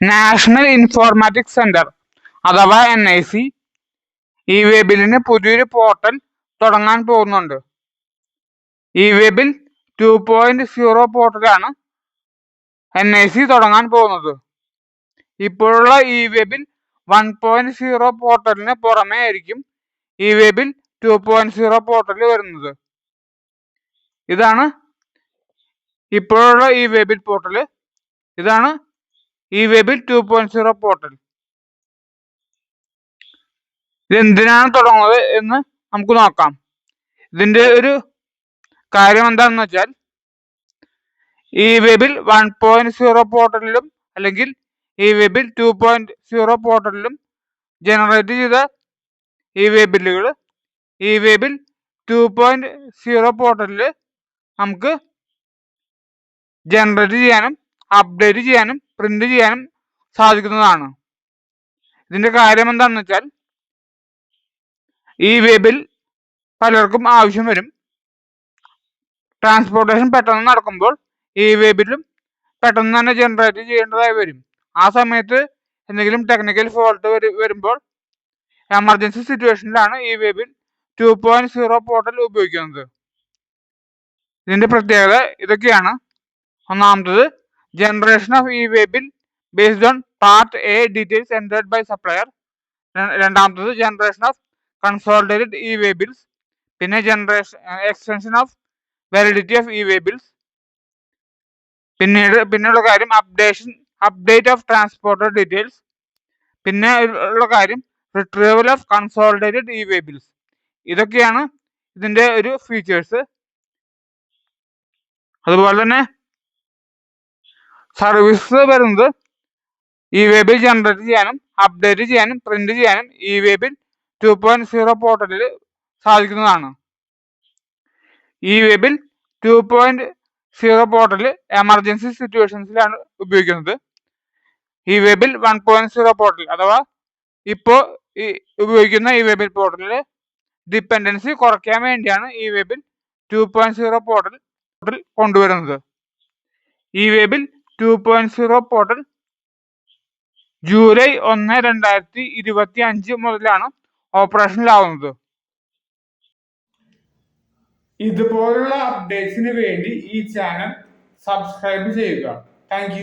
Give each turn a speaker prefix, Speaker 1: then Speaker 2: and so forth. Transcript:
Speaker 1: National informatics centre അഥവാ N I C E വെബിലിന് പുതിയൊരു പോർട്ടൽ തുടങ്ങാൻ പോകുന്നുണ്ട്. E waybill two point zero പോർട്ടലാണ് N I C തുടങ്ങാൻ പോകുന്നത്. ഇപ്പോഴുള്ള E waybill one point zero പോർട്ടലിന് പുറമേ ആയിരിക്കും E waybill two point zero portal വരുന്നത്. ഇതാണ് ഇപ്പോഴുള്ള ഈ വെബിൽ പോർട്ടൽ ഇതാണ് E waybill two point zero portal ഇത് എന്തിനാണ് തുടങ്ങുന്നത് എന്ന് നമുക്ക് നോക്കാം. ഇതിന്റെ ഒരു കാര്യം എന്താണെന്ന് വെച്ചാൽ E waybill one point zero പോർട്ടലിലും അല്ലെങ്കിൽ e waybill two point zero പോർട്ടലിലും generate ചെയ്ത ഈ വെബിലുകൾ ഈ വെബിൽ ടു പോയിന്റ് സീറോ പോർട്ടലിൽ നമുക്ക് ജനറേറ്റ് ചെയ്യാനും അപ്ഡേറ്റ് ചെയ്യാനും പ്രിന്റ് ചെയ്യാനും സാധിക്കുന്നതാണ്. ഇതിന്റെ കാര്യം എന്താണെന്ന് വെച്ചാൽ ഈ വെബിൽ പലർക്കും ആവശ്യം വരും. ട്രാൻസ്പോർട്ടേഷൻ പെട്ടെന്ന് നടക്കുമ്പോൾ ഈ വെബിലും പെട്ടെന്ന് തന്നെ ജനറേറ്റ് ചെയ്യേണ്ടതായി വരും. ആ സമയത്ത് എന്തെങ്കിലും ടെക്നിക്കൽ ഫോൾട്ട് വരുമ്പോൾ emergency സിറ്റുവേഷനിലാണ് E waybill two point zero portal ഉപയോഗിക്കുന്നത്. ഇതിന്റെ പ്രത്യേകത ഇതൊക്കെയാണ്. ഒന്നാമത്തത് generation of e waybill based on part A details entered by supplier രണ്ടാമത്തത് generation of consolidated e waybills പിന്നെ generation extension of validity of e waybills പിന്നീട് പിന്നെയുള്ള കാര്യം updation update of transporter details പിന്നെ ഉള്ള കാര്യം retrieval of consolidated E waybills ഇതൊക്കെയാണ് ഇതിന്റെ ഒരു ഫീച്ചേഴ്സ് അതുപോലെ തന്നെ സർവീസ് വരുന്നത് ഈ വെബിൽ ജനറേറ്റ് ചെയ്യാനും അപ്ഡേറ്റ് ചെയ്യാനും പ്രിന്റ് ചെയ്യാനും E waybill two point zero പോർട്ടലിൽ സാധിക്കുന്നതാണ്. E waybill two point zero portal emergency സിറ്റുവേഷൻസിലാണ് ഉപയോഗിക്കുന്നത്. E waybill one point zero portal അഥവാ ഇപ്പോൾ ഈ ഉപയോഗിക്കുന്ന ഈ വെബിൽ പോർട്ടലിൽ ഡിപ്പെൻഡൻസി കുറയ്ക്കാൻ വേണ്ടിയാണ് e waybill two point zero portal portal കൊണ്ടുവരുന്നത്. E waybill two point zero portal July ഒന്ന് രണ്ടായിരത്തി ഇരുപത്തി അഞ്ച് മുതലാണ് ഓപ്പറേഷനിലാവുന്നത് ഇതുപോലുള്ള അപ്ഡേറ്റ്സിന് വേണ്ടി ഈ ചാനൽ സബ്സ്ക്രൈബ് ചെയ്യുക. താങ്ക്